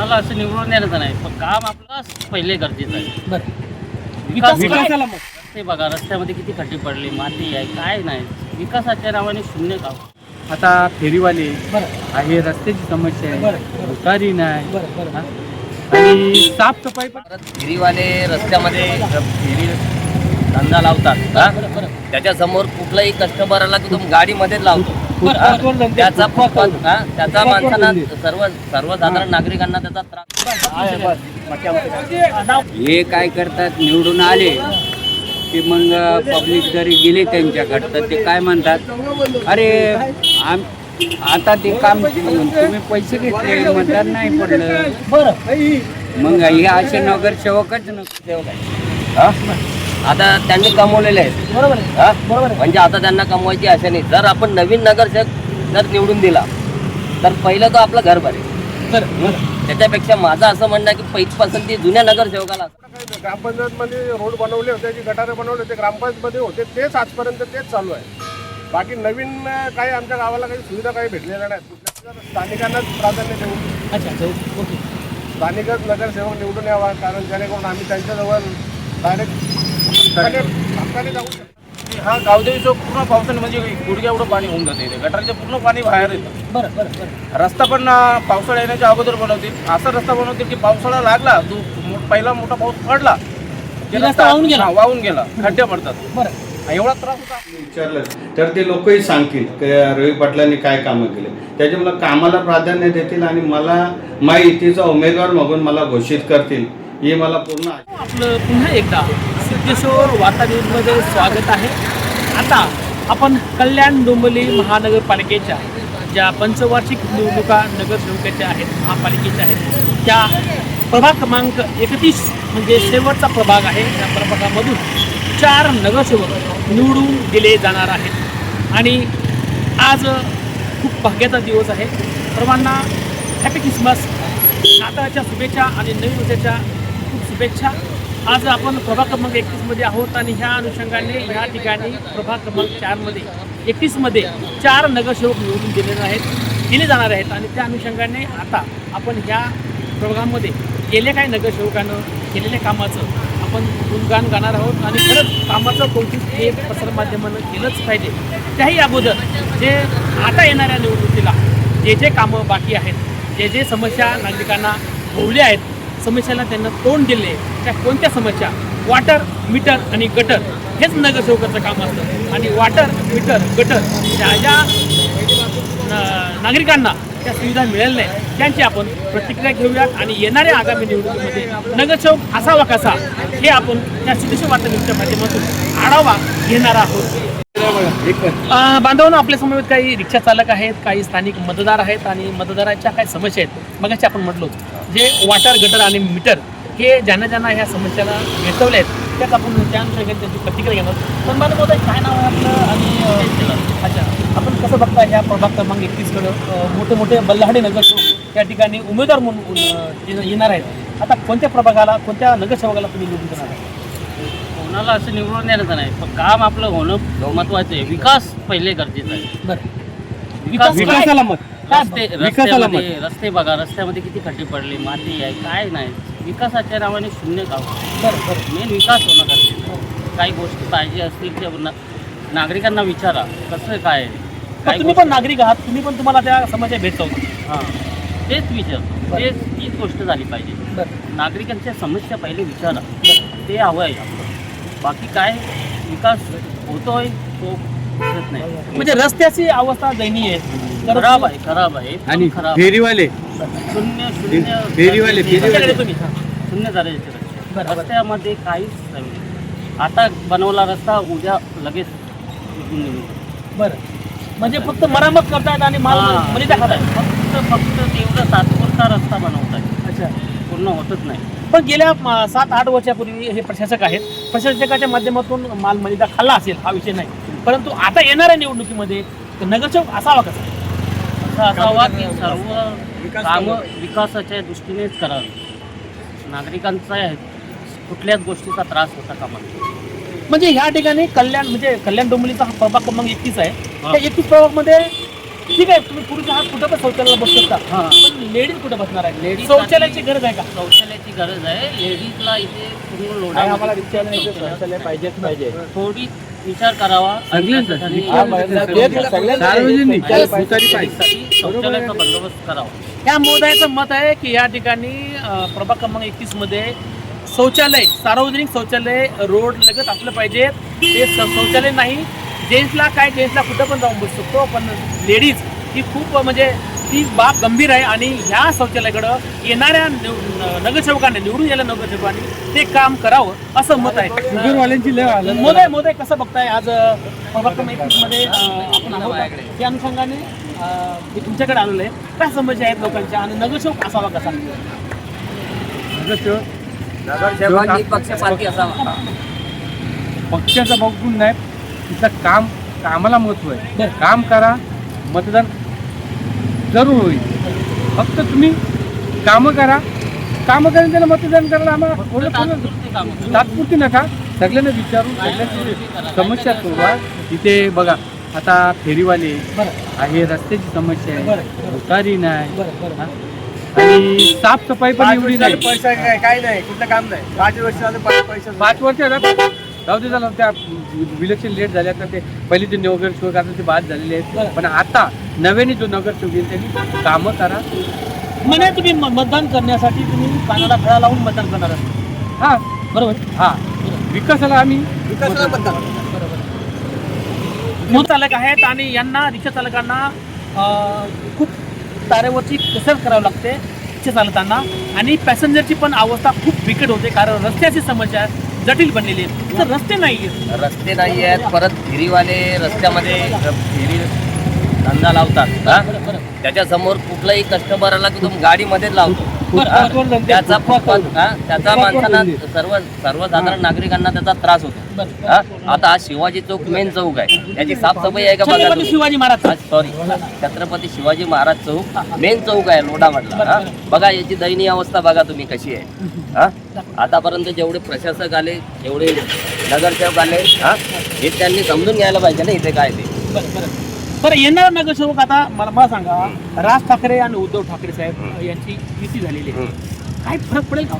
कोणाला असं निवडून देण्याचं नाही पण काम आपलं पहिले गरजेचं आहे. विकास काय? मग? रस्ते बघा रस्त्यामध्ये किती खड्डे पडले माती आहे काय नाही. विकासाच्या नावाने शून्य गाव आता फेरीवाले बरं. आहे रस्त्याची समस्या बरं, आहे. बरं. उतारी नाही. बरं बरं हा? आणि साफसफाई पण परत फेरीवाले रस्त्यामध्ये फेरी धंदा लावतात हा? बरं बरं. त्याच्यासमोर कुठलाही कस्टमर आला की तो गाडीमध्येच लावतो. त्याचा? त्याचा माणसांना. सर्व सर्वसाधारण नागरिकांना त्याचा त्रास हे काय करतात निवडून आले की मग पब्लिक जरी गेले त्यांच्याकडं तर ते काय म्हणतात? अरे आम आता ते काम तुम्ही पैसे घेतले मतदान नाही पडलं. बरं. मग हे असे नगरसेवकच नगरसेवक आहे? आता त्यांनी कमवलेले आहेत. बरोबर आहे. हा? बरोबर आहे. म्हणजे आता त्यांना कमवायची आशा नाही. जर आपण नवीन नगरसेवक जर निवडून दिला तर पहिलं तो आपलं घर भरेल बरं त्याच्यापेक्षा माझं असं म्हणणं आहे की पहिली पसंती जुन्या नगरसेवकाला असावी. ग्रामपंचायतमध्ये रोड बनवले होते की गटारे बनवले होते ग्रामपंचायतमध्ये होते तेच आजपर्यंत तेच चालू आहे. बाकी नवीन अं, काही आमच्या गावाला काही सुविधा काही भेटलेल्या नाहीत. कुठल्या स्थानिकांनाच प्राधान्य देऊ. अच्छा ओके. स्थानिकच नगरसेवक निवडून यावा कारण जेणेकरून आम्ही त्यांच्याजवळ डायरेक्ट हा गावदेवी चौक पूर्ण पावसाने म्हणजे गुडघ्या एवढं पाणी होऊन जाते इथे. गटारचे पूर्ण पाणी बाहेर येतं. बरं बरं बरं. रस्ता पण पावसाळा येण्याच्या अगोदर बनवतील. असा रस्ता बनवतील की पावसाळा लागला तो मो- पहिला मोठा पाऊस पडला की की रस्ता वाहून गेला? हा, वाहून गेला. खड्डे पडतात. बरं. एवढा त्रास होता. विचारलं. तर ते लोकही सांगतील की रवी पाटलांनी काय कामं केले. त्याच्यामुळे कामाला प्राधान्य देतील आणि मला माहितीचा उमेदवार मागून मला घोषित करतील. ही मला पूर्ण. आपलं पुन्हा एकदा किशोर वार्ता न्यूजमध्ये स्वागत आहे. आता आपण कल्याण डोंबिवली महानगरपालिकेच्या ज्या पंचवार्षिक निवडणुका नगरसेवकाच्या आहेत महापालिकेच्या आहेत त्या प्रभाग क्रमांक एकतीस म्हणजे शेवटचा प्रभाग आहे. त्या प्रभागामधून चार नगरसेवक निवडून दिले जाणार आहेत. आणि आज खूप भाग्याचा दिवस आहे. सर्वांना हॅपी क्रिसमस. नाताळच्या शुभेच्छा आणि नवीन वर्षाच्या खूप शुभेच्छा. आज आपण प्रभाग क्रमांक एकतीसमध्ये आहोत आणि ह्या अनुषंगाने ह्या ठिकाणी प्रभाग क्रमांक चारमध्ये एकतीसमध्ये चार नगरसेवक निवडून दिलेले आहेत दिले जाणार आहेत. आणि त्या अनुषंगाने आता आपण ह्या प्रभागामध्ये गेल्या काही नगरसेवकानं केलेल्या कामाचं आपण गुणगान गाणार आहोत. आणि खरंच कामाचं कौतुक हे प्रसारमाध्यमानं केलंच पाहिजे. त्याही अगोदर जे आता येणाऱ्या निवडणुकीला जे जे कामं बाकी आहेत जे जे समस्या नागरिकांना भोवल्या आहेत समस्याला त्यांना तोंड दिले. त्या कोणत्या समस्या? वॉटर मीटर आणि गटर हेच नगरसेवकाचं काम असतं. आणि वॉटर मीटर गटर ज्या ज्या नागरिकांना त्या सुविधा मिळेल नाही. त्यांची आपण प्रतिक्रिया घेऊयात आणि येणाऱ्या आगामी निवडणुकीमध्ये नगरसेवक असावा कसा हे आपण त्या सिद्धेश्वर वार्ताच्या माध्यमातून आढावा घेणार आहोत. अ, बांधवांनो आपल्या समवेत काही रिक्षा चालक आहेत काही स्थानिक मतदार आहेत आणि मतदाराच्या काही समस्या आहेत. मगाशी आपण म्हटलो जे वॉटर गटर आणि मीटर हे ज्यांना ज्यांना ह्या समस्याला भेटवल्या आहेत त्याच आपण त्या अनुषंगाने त्यांची प्रतिक्रिया घेणार. पण मला बोलता काय नाव आहे आपलं? आणि अच्छा. आपण कसं बघता ह्या प्रभाग क्रमांक एकतीसकडं मोठे मोठे बल्लाहाडे नगरसेवक त्या ठिकाणी उमेदवार म्हणून येणार आहेत. आता कोणत्या प्रभागाला कोणत्या नगरसेवकाला तुम्ही निवडून देणार आहे कोणाला असं निवडून देण्याचं नाही पण काम आपलं होणं महत्वाचं आहे. विकास पहिले गरजेचं आहे. बरं. विकास विकासाला मत. रस्ते रस्त्यामध्ये रस्ते बघा रस्त्यामध्ये किती खड्डे पडले माती आहे काय नाही. विकासाच्या नावाने शून्य गाव. मेन विकास होणं गरजेचं. काही गोष्टी पाहिजे असतील ना- नागरिकांना विचारा कसं काय तुम्ही पण नागरिक आहात तुम्ही पण तुम्हाला त्या समस्या भेटतो. हां. तेच विचार तेच तीच गोष्ट झाली पाहिजे. नागरिकांच्या समस्या पहिले विचारा. ते हवं आहे. बाकी काय विकास होतोय तो नाही. म्हणजे रस्त्याची अवस्था दयनीय आहे. खराब आहे खराब आहे. आणि खराब. फेरीवाले? शून्य शून्य फेरीवाले, फेरीवाले. तुम्ही हां. शून्य बरं. रस्त्यामध्ये काहीच नाही. आता बनवला रस्ता उद्या लगेच बरं. म्हणजे फक्त मरामत करतायत आणि माल हां. म्हणजे त्या खातायत. फक्त फक्त तेवढं तात्पुरता रस्ता बनवतात अच्छा. पूर्ण होतच नाही. पण गेल्या सात आठ वर्षापूर्वी हे प्रशासक आहेत. प्रशासकाच्या माध्यमातून माल मर्यादा खाल्ला असेल हा विषय नाही. परंतु आता येणाऱ्या निवडणुकीमध्ये नगरसेवक असावा कसा? असं असावा की सर्व कामं विकासाच्या दृष्टीनेच करावी. नागरिकांचा कुठल्याच गोष्टीचा त्रास होता कामा. म्हणजे ह्या ठिकाणी कल्याण म्हणजे कल्याण डोंबिवलीचा हा प्रभाग क्रमांक एकतीस आहे. त्या एकतीस प्रभागमध्ये ठीक आहे तुम्ही पुरुष आहात कुठं पण शौचालयाला बसू शकता. पण लेडीज कुठं बसणार आहे? Ladies शौचालयाची गरज आहे का? शौचालयाची गरज आहे. लेडीजला इथे पूर्ण लोढा पाहिजेच पाहिजे. थोडी विचार करावा. आणि सार्वजनिकसाठी शौचालयाचा बंदोबस्त करावा. या मोदायाचं मत आहे की या ठिकाणी अ, प्रभाग क्रमांक एकतीसमध्ये शौचालय सार्वजनिक शौचालय रोड लगत असलं पाहिजे. ते स- शौचालय नाही जेंट्सला काय जेंट्सला कुठं पण जाऊन बसू शकतो पण लेडीज ही खूप म्हणजे ती बाब गंभीर आहे आणि ह्या शौचालयाकडं येणाऱ्या नगरसेवकांनी निवडून गेल्या नगरसेवकांनी ते काम करावं असं मत आहे. मोदय मोदय कसं बघताय? आज मध्ये आपण आहोत. त्या अनुषंगाने मी तुमच्याकडे आलेलो आहे. काय समस्या आहेत लोकांच्या आणि नगरसेवक असावा कसा? नगरसेवक? नगरसेवक निपक्षपाती असावा. पक्षाचं बघून नाही तिथं काम कामाला महत्त्व आहे. काम करा मतदान जरूर होईल. फक्त तुम्ही कामं करा. कामं करून त्याला मतदान करायला आम्हाला तात्पुरती नका. सगळ्यांना विचारून सगळ्यांची समस्या सोडवा. इथे बघा आता फेरीवाले आहे रस्त्याची समस्या आहे. उतारी नाही. हा? आणि साफसफाई पण एवढी नाही. पैसा काय काय नाही. कुठलं काम नाही. पाच वर्ष झालं पाच पैसा पाच वर्ष जाऊ दे झालं त्या विलक्षण लेट झाल्या तर ते पहिले ते नगरसेवक आता ते बाद झालेले आहेत. पण आता नव्याने जो नगरसेवक येईल त्यांनी कामं करा. म्हणे तुम्ही म- मतदान करण्यासाठी तुम्ही कानाला खळा लावून मतदान करणार आहात. हा. बरोबर? हा. विकासाला आम्ही विकासाला मतदान. चालक आहेत आणि यांना रिक्षा चालकांना खूप तारेवरची कसरत करावी लागते रिक्षा चालताना आणि पॅसेंजरची पण अवस्था खूप बिकट होते कारण रस्त्याची समस्या जटिल बनलेली आहे तर रस्ते नाही आहेत रस्ते नाही आहेत परत फेरीवाले रस्त्यामध्ये फेरी धंदा लावतात हा? त्याच्यासमोर कुठलाही कस्टमर आला की तो गाडीमध्येच लावतो. त्याचा हा? त्याचा माणसांना सर्व सर्वसाधारण नागरिकांना त्याचा त्रास होतो. हा? आता हा शिवाजी चौक मेन चौक आहे. त्याची साफसफाई आहे का बघा छत्रपती तुम्ही. शिवाजी महाराज सॉरी छत्रपती शिवाजी महाराज चौक मेन चौक आहे लोढा म्हटला हा? बघा याची दयनीय अवस्था बघा तुम्ही कशी आहे. हा? आतापर्यंत जेवढे प्रशासक आले जेवढे नगरसेवक आले हा? हे त्यांनी समजून घ्यायला पाहिजे ना इथे काय ते. बरं बरं. बरं येणारा नगरसेवक आता मला मला सांगा राज ठाकरे आणि उद्धव ठाकरे साहेब यांची युती झालेली आहे. काय फरक पडेल का?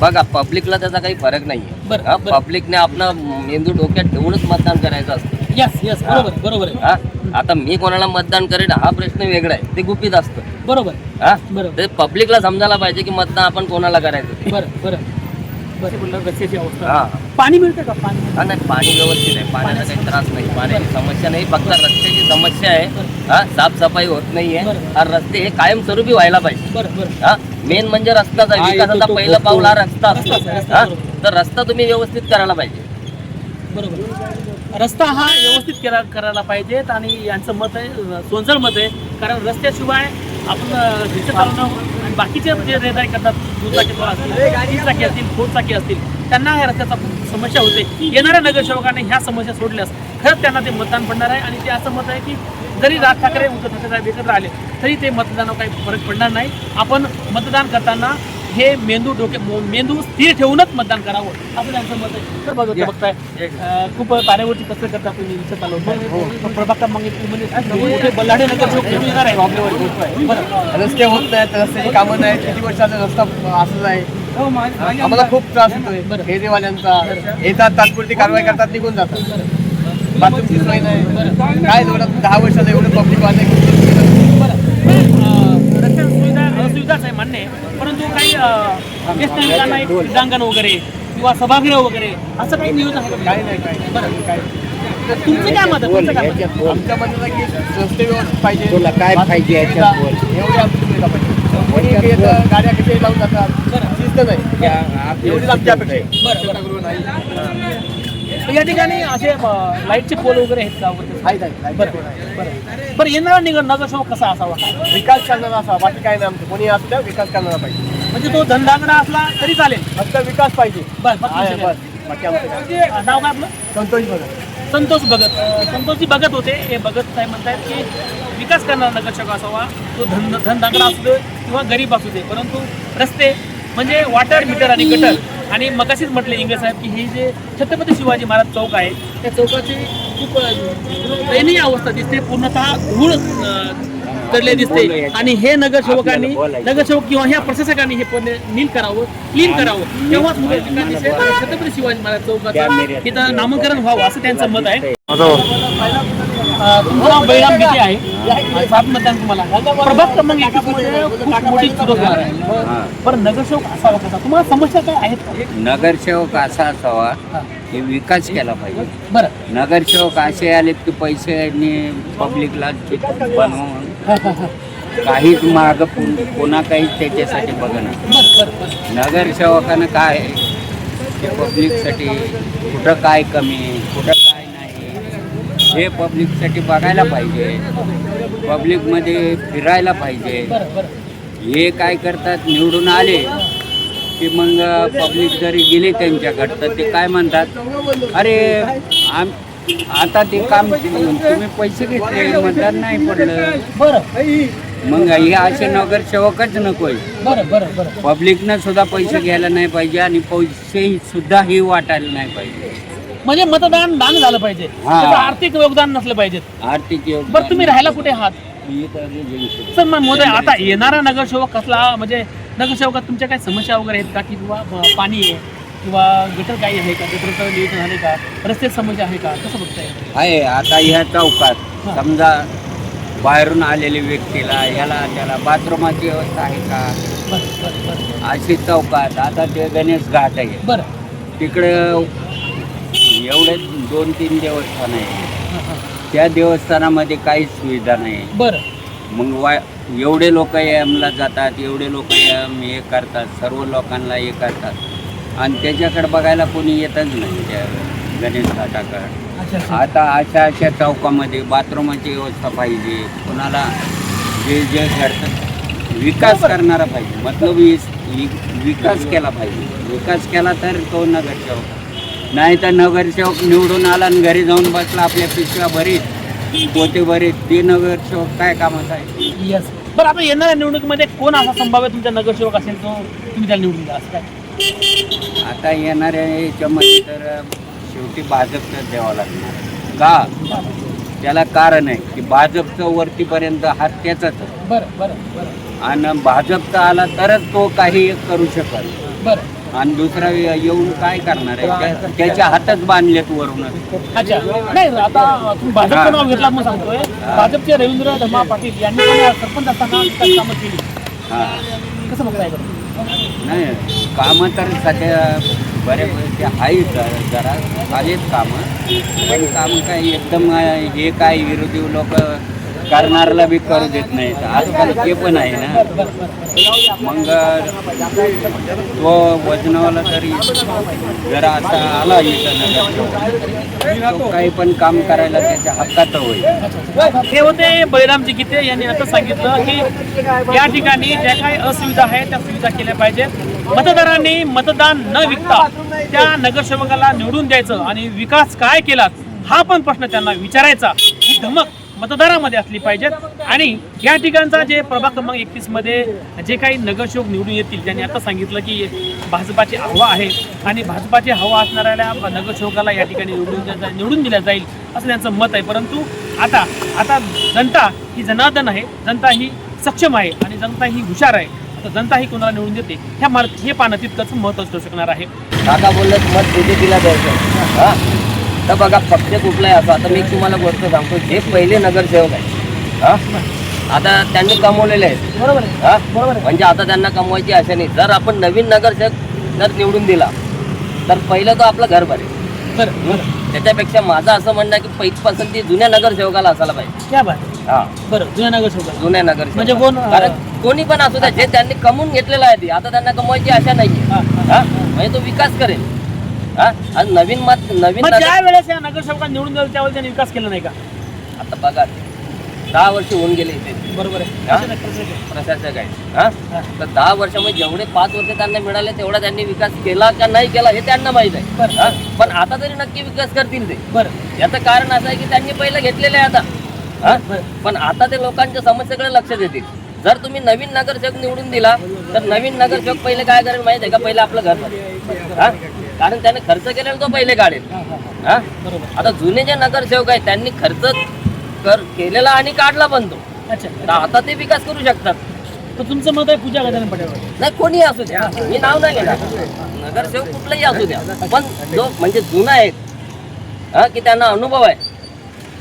बघा पब्लिकला त्याचा काही फरक बरं, नाहीये बरं. पब्लिकने आपला मेंदू डोक्यात ठेवूनच मतदान करायचं असतं. यस यस बरोबर बरोबर. आहे हा आता मी कोणाला मतदान करेन हा प्रश्न वेगळा आहे. ते गुपित असतं. बरोबर हा? बरोबर. ते पब्लिकला समजायला पाहिजे की मतदान आपण कोणाला करायचं ते. बरं बरं. रस्त्याची अवस्था. हा. पाणी मिळतं का? पाणी हा नाही पाणी व्यवस्थित आहे. पाण्याचा काही त्रास नाही. पाण्याची समस्या नाही. फक्त रस्त्याची समस्या आहे. हा साफसफाई होत नाहीये. बरं. हा रस्ते हे कायमस्वरूपी व्हायला पाहिजे. बरं बरं. हा मेन म्हणजे रस्ताच आहे हा, येतो विकासाचा तो पहिलं. पाऊल हा रस्ता. असतो रस्ताच आहे, रस्ता हा? बरोबर. तर रस्ता तुम्ही व्यवस्थित करायला पाहिजे. बरोबर. रस्ता हा व्यवस्थित केला करायला पाहिजेत आणि यांचं मत आहे सोंजळ मत आहे. कारण रस्त्याशिवाय आपण अं, रिक्षा चालवणं आणि बाकीचे जे रहदारी करतात दुचाकी असतील तीन चाकी असतील फोर चाकी असतील त्यांना ह्या रस्त्याचा खूप समस्या होते. येणाऱ्या नगरसेवकांनी ह्या समस्या सोडल्यास खरंच त्यांना ते मतदान पडणार आहे आणि ते असं मत आहे की जरी राज ठाकरे उद्धव ठाकरे साहेब एकत्र आले तरी ते मतदानावर काही फरक पडणार नाही. आपण मतदान करताना हे मेंदू डोके मेंदू स्थिर ठेवूनच मतदान करावं असं त्यांचं मत आहे. तर बघा बघताय खूप तारेवरची कसं करता तुम्ही रिक्षा चालवताय प्रभाग क्रमांक म्हणजे मोठे बल्लाडे नगर निवडून येणार आहे. रस्ते होत नाहीत रस्त्याची कामं नाहीत किती वर्षाचा रस्ता असंच आहे. आम्हाला खूप त्रास होतोय. फेरीवाल्यांचा येतात तात्पुरती कारवाई करतात निघून जातात. बाथरूमची सोय नाही. काय एवढं दहा वर्षाला एवढं पब्लिक वाले बरं अं, रस्त्याची सुविधा सुविधाच आहे मान्य आहे परंतु काही ज्येष्ठ नागरिकांना एक क्रीडांगण वगैरे किंवा सभागृह वगैरे असं काही नियोजन आहे का? काय नाही काय नाही. बरं. काय तुमचं काय मत आहे? तुमचं काय? आमच्या म्हणणं आहे की रस्ते व्यवस्थित पाहिजे. तुला काय पाहिजे एवढी आमची सुविधा पाहिजे. कोणी येतं, गाड्या कशी लावून जातात? शिस्त नाही. एवढीच आमची अपेक्षा आहे. बरं बरं. तर या ठिकाणी असे लाईटचे पोल वगैरे आहेत का. बरं बरं. बरं येणारा निघ नगरसेवक कसा असावा? विकास करणारा असा बाकी काय नाही आमचं. कोणी असलं विकास करणारा पाहिजे. म्हणजे तो धंदागडा असला तरी चालेल. फक्त विकास पाहिजे. बरं बाकी आहे, विषय नाही. बस. बाकी आमचं काय. नाव काय आपलं? संतोष भगत. संतोष भगत. संतोषजी भगत होते. हे भगत साहेब म्हणतात की विकास करणारा नगरसेवक असावा. तो धन धनदांगडा असू दे किंवा गरीब असू दे. परंतु रस्ते म्हणजे वॉटर मीटर आणि गटर आणि मगाशीच म्हटले इंग्रज साहेब की हे जे छत्रपती शिवाजी महाराज चौक आहे त्या चौकाचे खूप दयनीय अवस्था दिसते. पूर्णतः धूळ चढले दिसते. आणि हे नगरसेवकांनी नगरसेवक किंवा ह्या प्रशासकांनी हे पण नील करावं क्लीन करावं. तेव्हाच. छत्रपती शिवाजी महाराज चौकाचं इथं नामकरण व्हावं असं त्यांचं मत आहे. तुमचं नाव बळीराम गीते आहे सात मतदान तुम्हाला. प्रभाग क्रमांक एकवीसमध्ये खूप मोठी चुरस होणार आहे. पण नगरसेवक असावा कसा तुम्हाला समस्या काय आहेत? नगरसेवक असा असावा की विकास केला पाहिजे. बरं. नगरसेवक असे आलेत की पैशांनी पब्लिकला बनवून काहीच माग पुन्हा काहीच त्याच्यासाठी बघणार बरं बरं बरं. नगरसेवकानं काय ते पब्लिकसाठी कुठं काय कमी कुठं काय हे पब्लिकसाठी बघायला पाहिजे. पब्लिकमध्ये फिरायला पाहिजे. हे काय करतात? निवडून आले की मग पब्लिक जरी गेले त्यांच्याकडं तर ते काय म्हणतात? अरे आम आता ते काम तुम्ही पैसे घेतले मतदान नाही पडलं. मग हे असे नगरसेवकच नकोय पब्लिकनं सुद्धा पैसे घ्यायला नाही पाहिजे आणि पैसे सुद्धा ही वाटायला नाही पाहिजे. म्हणजे मतदान दान झालं पाहिजे. हा. त्याचं आर्थिक योगदान नसलं पाहिजे आर्थिक योगदान- बरं तुम्ही राहायला कुठे आहात. सर मग मोदय आता येणारा नगरसेवक कसला म्हणजे नगरसेवकात तुमच्या काही समस्या वगैरे आहेत का? की किंवा ब- पाणी आहे किंवा गटर काही आहे का? गटरचं नियोजन झाले का? रस्त्यात समस्या आहे का? कसं बघताय? आहे आता ह्या चौकात समजा बाहेरून आलेल्या व्यक्तीला ह्याला त्याला बाथरूमाची व्यवस्था आहे का? बरं बरं बरं. अशी चौकात आता ते गणेश घाट आहे. बरं. तिकडे एवढे दोन तीन देवस्थान आहे. त्या देवस्थानामध्ये काहीच सुविधा नाही. बरं. मग वा एवढे लोक एमला जातात एवढे लोक एम हे करतात सर्व लोकांना हे करतात. आणि त्याच्याकडे बघायला कोणी येतच नाही त्या गणेश घाटाकडे. आता अशा अशा चौकामध्ये बाथरूमाची व्यवस्था पाहिजे. कोणाला जे जे घडतं विकास करणारा पाहिजे. मतलब विकास केला पाहिजे. विकास केला तर तो नगरसेवक नाही तर नगरसेवक निवडून आला आणि घरी जाऊन बसला आपल्या पिशव्या भरीत पोते भरीत ते नगरसेवक काय कामात आहे? येस बरं आता येणाऱ्या निवडणुकीमध्ये कोण असा संभाव्य तुमचा नगरसेवक असेल जो तुम्ही त्याला निवडून द्या असं काय? आता येणाऱ्या याच्यामध्ये तर शेवटी भाजपचं द्यावं लागणार. का? त्याला कारण आहे की भाजपचं वरतीपर्यंत हात त्याचाच आहे. बरं बरं बरं. आणि भाजपचा आला तरच तो काही करू शकेल. बरं. आणि दुसरा येऊन काय करणार आहे? त्या- त्याच्या हातच बांधलेत वरूनच अच्छा. नाही आता तुम्ही भाजपचं नाव घेतलं म्हणून सांगतोय. भाजपचे रवींद्र धर्मा पाटील यांनी पण सरपंच असताना विकास कामं केली. हा. कसं बघताय? नाही कामं तर सध्या बऱ्यापैकी आहेत जरा- जरा आलेत कामं. पण काम काय एकदम हे काय विरोधी लोक करणाऱ्याला बी करू देत नाहीत आजकाल ते पण आहे ना. मग तो वजनावाला तरी जरा असा आला इथं काही पण काम करायला त्याच्या हक्कात होईल. हे होते बैरामजी गीते यांनी असं सांगितलं की या ठिकाणी ज्या काही असुविधा आहेत त्या सुविधा केल्या पाहिजेत. मतदारांनी मतदान न विकता त्या नगरसेवकाला निवडून द्यायचं आणि विकास काय केला हा पण प्रश्न त्यांना विचारायचा. ही धमक मतदारामध्ये असली पाहिजेत. आणि या ठिकाणचा जे प्रभाग क्रमांक एकतीसमध्ये जे काही नगरसेवक निवडून येतील त्यांनी आता सांगितलं की भाजपाची हवा आहे आणि भाजपाची हवा असणाऱ्या नगरसेवकाला या ठिकाणी निवडून निवडून दिल्या जाईल असं त्यांचं मत आहे. परंतु आता आता जनता ही जनार्दन आहे. जनता ही सक्षम आहे आणि जनता ही हुशार आहे. आता जनता ही कोणाला निवडून देते? ह्या मार हे पानं तितकंच महत्त्व असू शकणार आहे. काका बोललं मत बीजेपीला द्यायचं तर बघा पक्ष कुठलाही असो? आता मी तुम्हाला गोष्ट सांगतो जे पहिले नगरसेवक आहेत हा? आता त्यांनी कमवलेले आहेत. बरोबर आहे. हा? बरोबर आहे. म्हणजे आता त्यांना कमवायची आशा नाही. जर आपण नवीन नगरसेवक जर निवडून दिला तर पहिलं तो आपलं घर भरेल त्याच्यापेक्षा माझं असं म्हणणं आहे की पहिली पसंती जुन्या नगरसेवकाला असायला पाहिजे. क्या बात हा. बरं जुन्या नगरसेवक जुन्या नगरसेवक. म्हणजे कोण, कारण कोणी पण असू द्या जे त्यांनी कमवून घेतलेलं आहे ते. आता त्यांना कमवायची आशा नाहीये. हा, हा. हा. म्हणजे तो विकास करेल. हा? आणि नवीन मत नवीन मग ज्या वेळेस या नगरसेवकांना निवडून दिलं त्यावेळेस त्यांनी विकास केला नाही का? आता बघा दहा वर्ष होऊन गेले इथे. बरोबर हा? आहे प्रशासक. आहे हा? तर दहा वर्षामध्ये जेवढे पाच वर्ष त्यांना मिळाले तेवढा त्यांनी विकास केला का नाही केला हे त्यांना माहीत आहे. बरं. हा? पण आता तरी नक्की विकास करतील ते. बरं. याचं कारण असं आहे की त्यांनी पहिलं घेतलेले आहे आता. हा? बरं. पण आता ते लोकांच्या समस्येकडे लक्ष देतील. जर तुम्ही नवीन नगरसेवक निवडून दिला तर नवीन नगरसेवक पहिले काय करेल माहीत आहे का? पहिले आपलं घर. हा? कारण त्याने खर्च केलेला तो पहिले काढेल. हा, हा, हा. हा? आता जुने जे नगरसेवक आहेत त्यांनी खर्च कर केलेला आणि काढला पण तो. अच्छा. आता ते विकास करू शकतात. तर तुमचं मत आहे पूजा गजानन पटेलवर नाही कोणी असू द्या. मी नाव नाही घेणार. नगरसेवक कुठलाही असू द्या. पण जो म्हणजे जुना आहे हा की त्यांना अनुभव आहे.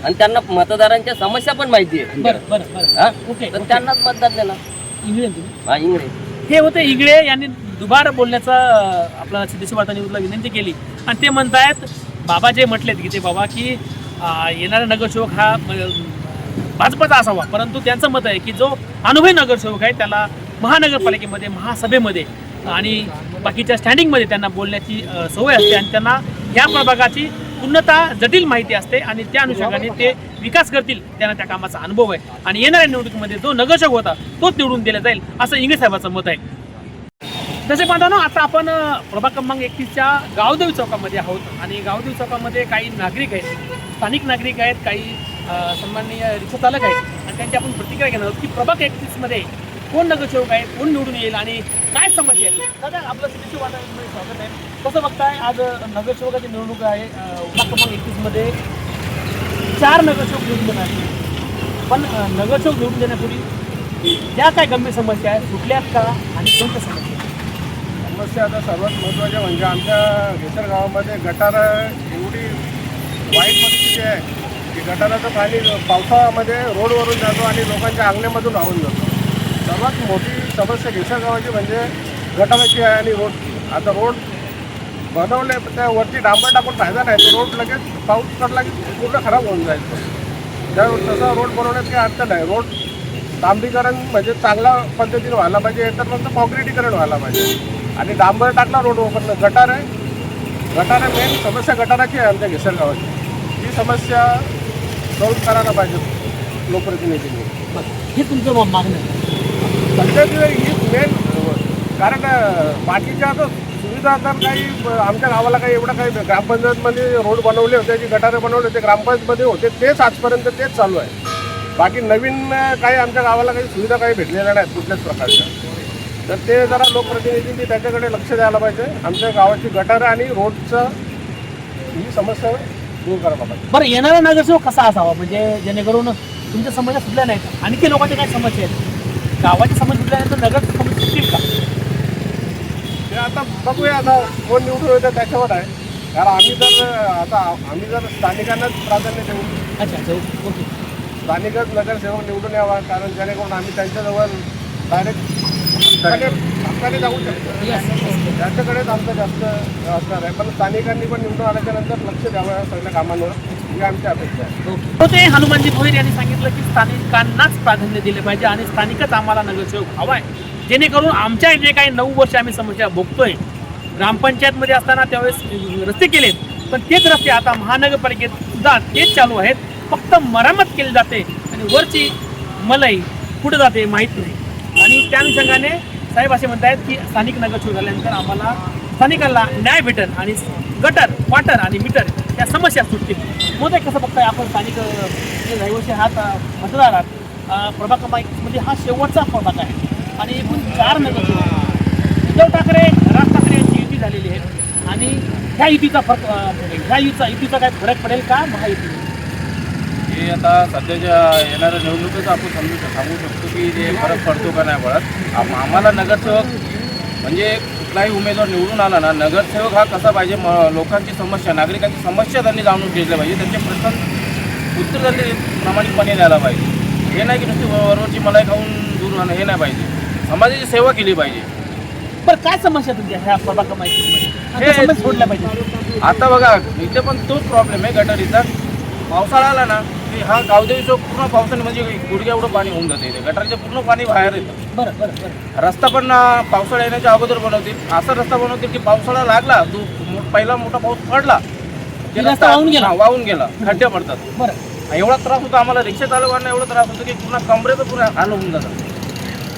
आणि त्यांना मतदारांच्या समस्या पण माहिती आहे. बरं बरं बरं. हा? ओके तर त्यांनाच मतदान देणार. तुम्ही. हा इंग्रज हे होते इगळे यांनी दुबार बोलण्याचा आपल्याला आपला सिद्धेश्वर वार्ता विनंती केली. आणि ते म्हणतायत बाबा जे म्हटलेत की ते बाबा की येणारा नगरसेवक हा अं, भाजपचा असावा. परंतु त्यांचं मत आहे की जो अनुभवी नगरसेवक आहे त्याला महानगरपालिकेमध्ये महासभेमध्ये आणि बाकीच्या स्टँडिंगमध्ये त्यांना बोलण्याची सवय असते आणि त्यांना या प्रभागाची पूर्णता जटिल माहिती असते आणि त्या अनुषंगाने ते विकास करतील त्यांना त्या कामाचा अनुभव आहे. आणि येणाऱ्या निवडणुकीमध्ये जो नगरसेवक होता तोच निवडून दिला जाईल असं इंग्रज साहेबाचं मत आहे. जसे पाहता आता आपण प्रभाग क्रमांक एकतीसच्या गावदेव चौकामध्ये आहोत. आणि गावदेव चौकामध्ये काही नागरिक आहेत. स्थानिक नागरिक आहेत काही सन्माननीय रिक्षा चालक आहेत. आणि त्यांची आपण प्रतिक्रिया घेणार आहोत की प्रभाग एकतीसमध्ये कोण नगरसेवक आहे कोण निवडून येईल आणि काय समस्या आहेत दादा आपलं सिद्धेश्वर वातावरणामध्ये स्वागत आहे. कसं बघताय आज नगरसेवकाची निवडणूक आहे प्रभाग क्रमांक एकतीसमध्ये चार नगरसेवक निवडून देणार आहेत. पण नगरसेवक निवडून देण्यापूर्वी त्या काय गंभीर समस्या आहेत सुटल्यात का आणि कोणत्या समस्या समस्या आता सर्वात महत्त्वाच्या म्हणजे आमच्या घेसर गावामध्ये गटार एवढी वाईट परिस्थिती आहे की गटाराचं पाणी पावसाळ्यामध्ये रोडवरून जातो आणि लोकांच्या अंगण्यामधून राहून जातो. सर्वात मोठी समस्या घेसर गावाची म्हणजे गटाराची आहे आणि रोडची आता रोड बनवले त्यावरती डांबर टाकून फायदा नाही तो रोड लगेच पाऊस पडला की पूर्ण खराब होऊन जाईल. त्या तसा रोड बनवण्यात काही अर्थ नाही रोड डांबरीकरण म्हणजे चांगल्या पद्धतीने व्हायला पाहिजे तर फक्त कॉन्क्रिटीकरण व्हायला पाहिजे. आणि डांबर टाकला रोड वापरलं गटार आहे. गटार आहे मेन समस्या गटाराची आहे आमच्या घेसर गावाची ही समस्या सॉल्व्ह करायला पाहिजे लोकप्रतिनिधींनी. हे तुमचं मा- मागणं आहे. सध्याची ही मेन कारण अं, बाकीच्या आता सुविधा तर काही अं, आमच्या गावाला काही एवढं काही ग्रामपंचायतमध्ये रोड बनवले होते जे गटारे बनवले होते ग्रामपंचायतमध्ये होते तेच आजपर्यंत तेच चालू आहे. बाकी नवीन अं, काही आमच्या गावाला काही सुविधा काही भेटलेल्या नाहीत कुठल्याच प्रकारच्या. तर ते जरा लोकप्रतिनिधींनी त्याच्याकडे लक्ष द्यायला पाहिजे. आमच्या गावाची गटारं आणि रोडचं ही समस्या दूर करायला पाहिजे. बरं येणारा नगरसेवक कसा असावा? म्हणजे जेणेकरून तुमच्या समस्या सुटल्या नाहीत. आणखी लोकांच्या काय समस्या आहेत? गावाच्या समस्या सुटल्यानंतर नगर समस्या सुटतील का? ते आता बघूया आता कोण निवडून येतं त्याच्यावर आहे. कारण आम्ही जर आता आम्ही जर स्थानिकांनाच प्राधान्य देऊ अच्छा अच्छा ओके. स्थानिकच नगरसेवक निवडून यावा. कारण जेणेकरून आम्ही त्यांच्याजवळ डायरेक्ट हक्काने जाऊ शकतो. त्यांच्याकडेच आमचं जास्त असणार आहे. पण स्थानिकांनी पण निवडून आल्याच्यानंतर लक्ष द्यावं या सगळ्या कामांवर ही आमची अपेक्षा आहे. तो ते हनुमानजी भोईर यांनी सांगितलं की स्थानिकांनाच प्राधान्य दिले पाहिजे आणि स्थानिकच आम्हाला नगरसेवक हवा आहे जेणेकरून आमच्या जे काही नऊ वर्ष आम्ही समस्या भोगतोय. ग्रामपंचायतमध्ये असताना त्यावेळेस रस्ते केलेत पण तेच रस्ते आता महानगरपालिकेत सुद्धा तेच चालू आहेत. फक्त मरामत केली जाते आणि वरची मलई कुठं जाते माहीत नाही. आणि त्या अनुषंगाने साहेब असे म्हणतायत की स्थानिक नगर सुरू झाल्यानंतर आम्हाला स्थानिकांना न्याय भेटेल आणि गटर वाटर आणि मीटर या समस्या सुटतील. मग ते कसं बघताय आपण स्थानिक रहिवासी हात मतदार आहात प्रभाग क्रमांक म्हणजे हा शेवटचा प्रभाग आहे. आणि एकूण चार नगर उद्धव ठाकरे राज ठाकरे यांची युती झालेली आहे. आणि ह्या युतीचा फरक ह्या युतीचा युतीचा काय फरक पडेल का? महायुती हे आता सध्याच्या येणाऱ्या निवडणुकीचं आपण समजू सांगू शकतो की जे फरक पडतो का नाही पडत. आम- आम्हाला नगरसेवक म्हणजे कुठलाही उमेदवार निवडून आला ना नगरसेवक हा कसा पाहिजे? म लोकांची समस्या नागरिकांची समस्या त्यांनी जाणून घेतल्या पाहिजे. त्यांचे प्रश्न उत्तर त्यांनी प्रामाणिकपणे द्यायला पाहिजे. हे नाही की नुसती वरवरची मलाई खाऊन दूर राहणं हे नाही पाहिजे. समाजाची सेवा केली पाहिजे. बरं काय समस्या तुमच्या ह्या प्रभाग हे- समस्या सोडल्या पाहिजे. आता बघा इथे पण तोच प्रॉब्लेम आहे गटारीचा. पावसाळा आला ना की हा गावदेवी चौक पूर्ण पावसाने म्हणजे गुडघ्या एवढं पाणी होऊन जाते. इथे गटारीचं पूर्ण पाणी बाहेर येतं. बरं बरं बरं. रस्ता पण अं, पावसाळा येण्याच्या अगोदर बनवतील. असा रस्ता बनवतील की पावसाळा लागला तो मो- पहिला मोठा पाऊस पडला की रस्ता वाहून गेला? हा, वाहून गेला. खड्डे पडतात. बरं. एवढा त्रास होतो आम्हाला. रिक्षा चालवताना एवढा त्रास होतो की पूर्ण कमरेचं पूर्ण हाल होऊन जातात.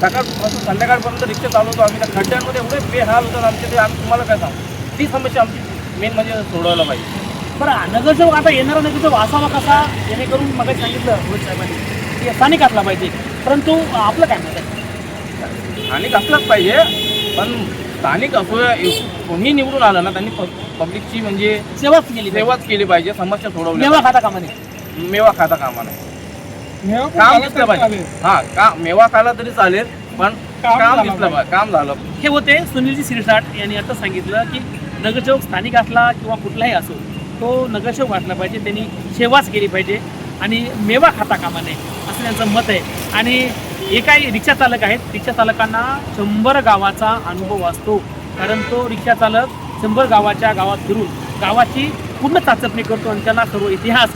सकाळपासून संध्याकाळपर्यंत रिक्षा चालवतो आम्ही. त्या खड्ड्यांमध्ये एवढे बेहाल होतात आमचे ते आम्ही तुम्हाला काय सांगू? ती समस्या आमची मेन म्हणजे सोडवायला पाहिजे. बरं नगरसेवक आता येणारा नगरसेवक असावा कसा? जेणेकरून मग सांगितलं रोहित साहेबांनी की स्थानिक असला पाहिजे. परंतु आपलं काय मत आहे? आणि असलाच पाहिजे पण स्थानिक असो कोणी निवडून आलं ना त्यांनी पब्लिकची म्हणजे सेवाच केली. सेवाच केली पाहिजे समस्या सोडवल्या मेवा खाता कामा नये. मेवा खाता कामा नाही काम दिसलं पाहिजे. हा का मेवा खाला तरी चालेल पण काम दिसलं पाहिजे. काम झालं हे होते सुनीलजी सिरसाट यांनी आता सांगितलं की नगरसेवक स्थानिक असला किंवा कुठलाही असो तो नगरसेवक वाटला पाहिजे त्यांनी सेवाच केली पाहिजे आणि मेवा खाता कामा नये असं त्यांचं मत आहे. आणि हे काही रिक्षा चालक आहेत रिक्षा चालकांना शंभर गावाचा अनुभव असतो कारण तो रिक्षा चालक शंभर गावाच्या गावात फिरून गावाची पूर्ण चाचपणी करतो आणि त्याला सर्व इतिहास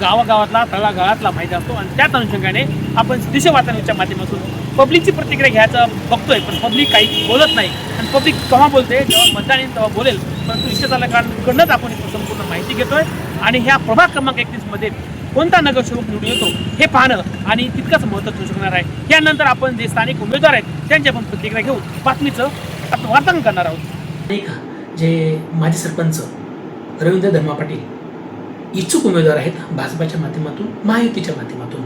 गावागावातला तळागाळातला माहिती असतो. आणि त्याच अनुषंगाने आपण दिशा वातावरणाच्या माध्यमातून पब्लिकची प्रतिक्रिया घ्यायचं बघतोय पण पब्लिक काही बोलत नाही. आणि पब्लिक केव्हा बोलते जेव्हा मतदान येईल तेव्हा बोलेल. परंतु रिक्षा कारणकडूनच आपण इथं संपूर्ण माहिती घेतोय. आणि ह्या प्रभाग क्रमांक एकतीसमध्ये कोणता नगरसेवक निवडून येतो हे पाहणं आणि तितकंच महत्त्व ठरू शकणार आहे. यानंतर आपण जे स्थानिक उमेदवार आहेत त्यांची आपण प्रतिक्रिया घेऊ. बातमीचं वार्तांकन करणार आहोत. एक जे माजी सरपंच रवींद्र धर्मा पाटील इच्छुक उमेदवार आहेत भाजपाच्या माध्यमातून महायुतीच्या माध्यमातून.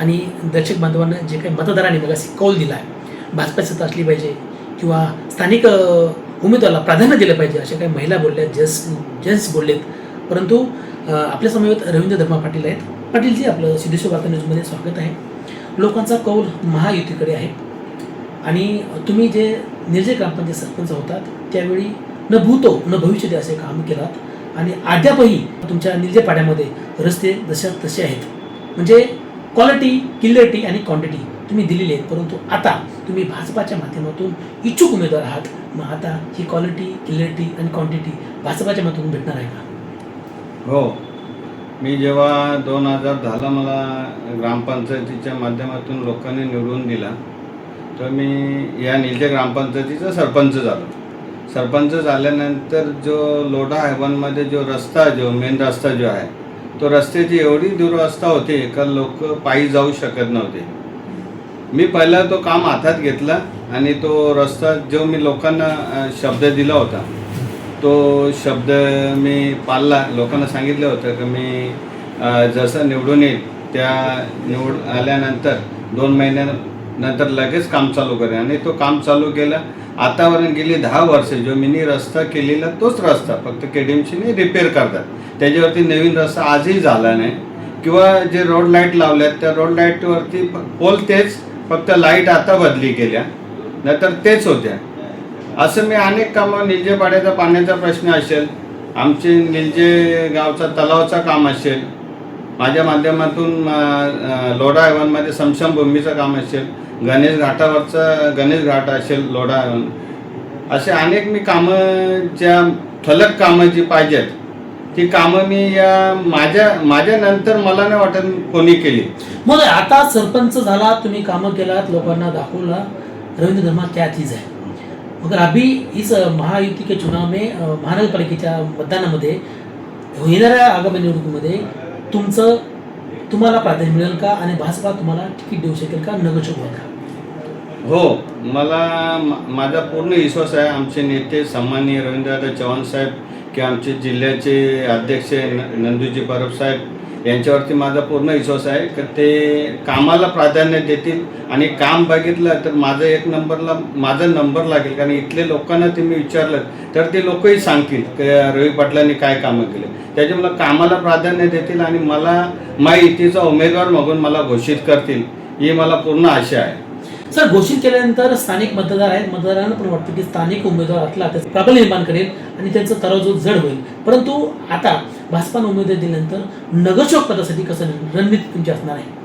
आणि दर्शक बांधवांना जे काही मतदारांनी मग कौल दिला आहे भाजपा सत्ता असली पाहिजे किंवा स्थानिक उमेदवाराला प्राधान्य दिलं पाहिजे अशा काही महिला बोलल्या जस जेंट्स बोललेत. परंतु आपल्या समवेत रवींद्र धर्मा पाटील आहेत. पाटीलजी आपलं सिद्धेश्वर वार्ता न्यूजमध्ये स्वागत आहे. लोकांचा कौल महायुतीकडे आहे. आणि तुम्ही जे निर्जय ग्रामपंचायत सरपंच होतात त्यावेळी न भूतो न भविष्यते असे काम केलात. आणि अद्यापही तुमच्या निर्जय पाड्यामध्ये रस्ते जशा तसे आहेत. म्हणजे क्वालिटी क्लिअरिटी आणि क्वांटिटी तुम्ही दिलेले आहेत परंतु आता तुम्ही भाजपाच्या माध्यमातून इच्छुक उमेदवार आहात. मग आता ही क्वालिटी क्लिअरिटी आणि क्वांटिटी भाजपाच्या माध्यमातून भेटणार आहे का? हो. मी जेव्हा दोन हजार दहाला मला ग्रामपंचायतीच्या माध्यमातून लोकांनी निवडून दिला तर मी या निलच्या ग्रामपंचायतीचा सरपंच झालो. सरपंच झाल्यानंतर जो लोढा हायवनमध्ये जो रस्ता जो मेन रस्ता जो आहे तो रस्त्याची एवढी दुरवस्था होती का लोक पायी जाऊ शकत नव्हते. मी पहिला तो काम हातात घेतला आणि तो रस्ता जो मी लोकांना शब्द दिला होता तो शब्द मी पाळला. लोकांना सांगितलं होतं की मी जसं निवडून येईल त्या निवड आल्यानंतर दोन महिन्यानंतर लगेच काम चालू करेन. आणि तो काम चालू केला. आतापर्यंत गेली दहा वर्षे जो मिनी रस्ता केलेला तोच रस्ता फक्त के डी एम सीने रिपेअर करतात. त्याच्यावरती नवीन रस्ता आजही झाला नाही. किंवा जे रोड लाइट लावल्यात त्या रोड लाईटवरती पोल तेच फक्त लाइट आता बदली गेल्या नाहीतर तेच होत्या. असं मी अनेक कामं निलजे पाड्याचा पाण्याचा प्रश्न असेल आमचे निलजे गावचा तलावचा काम असेल माझ्या माध्यमातून लोढा ऐवनमध्ये समशमभूमीचं काम असेल गणेश घाटावरचा गणेश घाट असेल लोढा ऐवन असे अनेक मी कामं ज्या ठलक कामं जी पाहिजेत ती कामं मी या माझ्या माझ्यानंतर मला नाही वाटत कोणी केली. मग आता सरपंच झाला तुम्ही कामं केलात लोकांना दाखवला रवींद्र धर्मा क्या चीज है मगर अभी इस महायुति के चुनाव में महानगरपालिकेच्या मतदानामध्ये येणाऱ्या आगामी निवडणुकीमध्ये तुमचं तुम्हाला प्राधान्य मिळेल का आणि भाजपा तुम्हाला तिकीट देऊ शकेल का व्हाल का? हो मला माझा पूर्ण विश्वास आहे. आमचे नेते सन्माननीय रवींद्रनाथ चव्हाण साहेब की आमचे जिल्ह्याचे अध्यक्ष न- नंदूजी परब साहेब यांच्यावरती माझा पूर्ण विश्वास आहे. की ते कामाला प्राधान्य देतील आणि काम बघितलं तर माझं एक नंबरला माझा नंबर लागेल. कारण इथले लोकांना ते मी विचारलं तर ते लोकही सांगतील की रवी पाटलांनी काय कामं केले? त्याच्यामुळं कामाला प्राधान्य देतील आणि मला माहितीचा उमेदवार मागून मला घोषित करतील ही मला पूर्ण आशा आहे. सर घोषित केल्यानंतर स्थानिक मतदार आहेत. मतदारांना पण वाटतं की स्थानिक उमेदवार असला तर प्राबल्य निर्माण करेल आणि त्यांचं तराजू जड होईल. परंतु आता भाजपानं उमेदवार दिल्यानंतर नगरसेवक पदासाठी कसं रणनीती तुमची असणार आहे?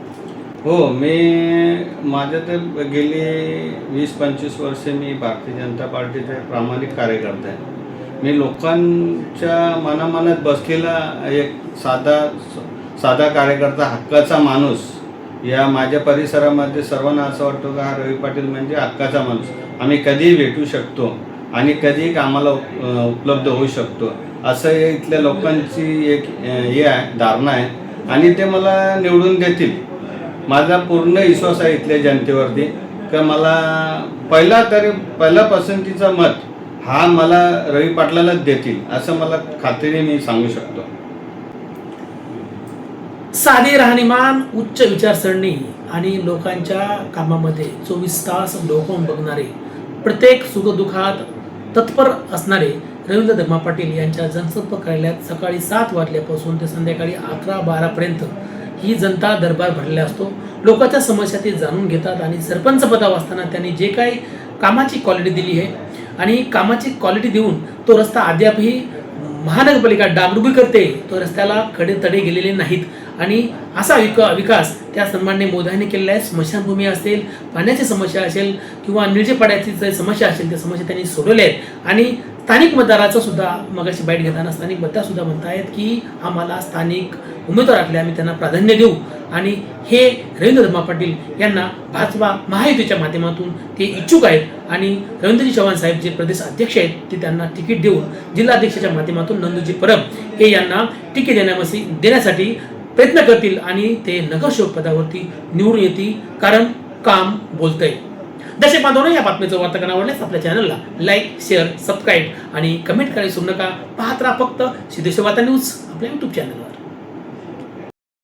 हो मी माझ्या तर गेली वीस पंचवीस वर्षे मी भारतीय जनता पार्टीचा प्रामाणिक कार्यकर्ता आहे. मी लोकांच्या मनामनात बसलेला एक साधा साधा कार्यकर्ता हक्काचा माणूस या माझ्या परिसरामध्ये सर्वांना असं वाटतं का हा रवी पाटील म्हणजे हक्काचा माणूस. आम्ही कधीही भेटू शकतो आणि कधीही कामाला उप- उपलब्ध होऊ शकतो. असं हे इथल्या लोकांची एक हे आहे धारणा आहे. आणि ते मला निवडून देतील. माझा पूर्ण विश्वास आहे इथल्या जनतेवरती. का मला पहिला तरी पहिला पसंतीचा मत हा मला रवी पाटलालाच देतील असं मला खात्रीने मी सांगू शकतो. साधी राहणीमान उच्च विचारसरणी आणि लोकांच्या कामामध्ये चोवीस तास डोकावून बघणारे प्रत्येक सुखदुःखात तत्पर असणारे रवींद्र धर्मा पाटील यांच्या जनसंपर्क कार्यालयात सकाळी सात वाजल्यापासून ते संध्याकाळी अकरा बारापर्यंत ही जनता दरबार भरलेला असतो. लोकांच्या समस्या ते जाणून घेतात आणि सरपंच पदावर असताना त्यांनी जे काही कामाची क्वालिटी दिली आहे आणि कामाची क्वालिटी देऊन तो रस्ता अद्यापही महानगरपालिका डागडुगी करते तो रस्त्याला खडे तडे गेलेले नाहीत. आणि असा विका विकास त्या सन्मान्य मोदाने केलेला आहे. स्मशानभूमी असेल पाण्याची समस्या असेल किंवा निर्जेपाड्याची जी समस्या असेल त्या समस्या त्यांनी सोडवल्या आहेत. आणि स्थानिक मतदाराचं सुद्धा मगाशी बाईट घेताना स्थानिक मतदारसुद्धा म्हणतायत की आम्हाला स्थानिक उमेदवार असले आम्ही त्यांना प्राधान्य देऊ. आणि हे रवींद्र धर्मा पाटील यांना भाजपा महायुतीच्या माध्यमातून ते इच्छुक आहेत. आणि रवींद्रजी चव्हाण साहेब जे प्रदेश अध्यक्ष आहेत ते त्यांना तिकीट देऊन जिल्हाध्यक्षाच्या माध्यमातून नंदूजी परब हे यांना तिकीट देण्यामध्ये देण्यासाठी प्रयत्न करतील आणि ते नगरसेवक पदावरती निवडून येतील कारण काम बोलतंय. दर्शक बांधवांना या बातमीचं वार्तांकन आवडल्यास आपल्या चॅनलला लाईक शेअर सबस्क्राईब आणि कमेंट करायला सोडू नका. पाहत राहा फक्त सिद्धेश्वर वार्ता न्यूज आपल्या युट्यूब चॅनलवर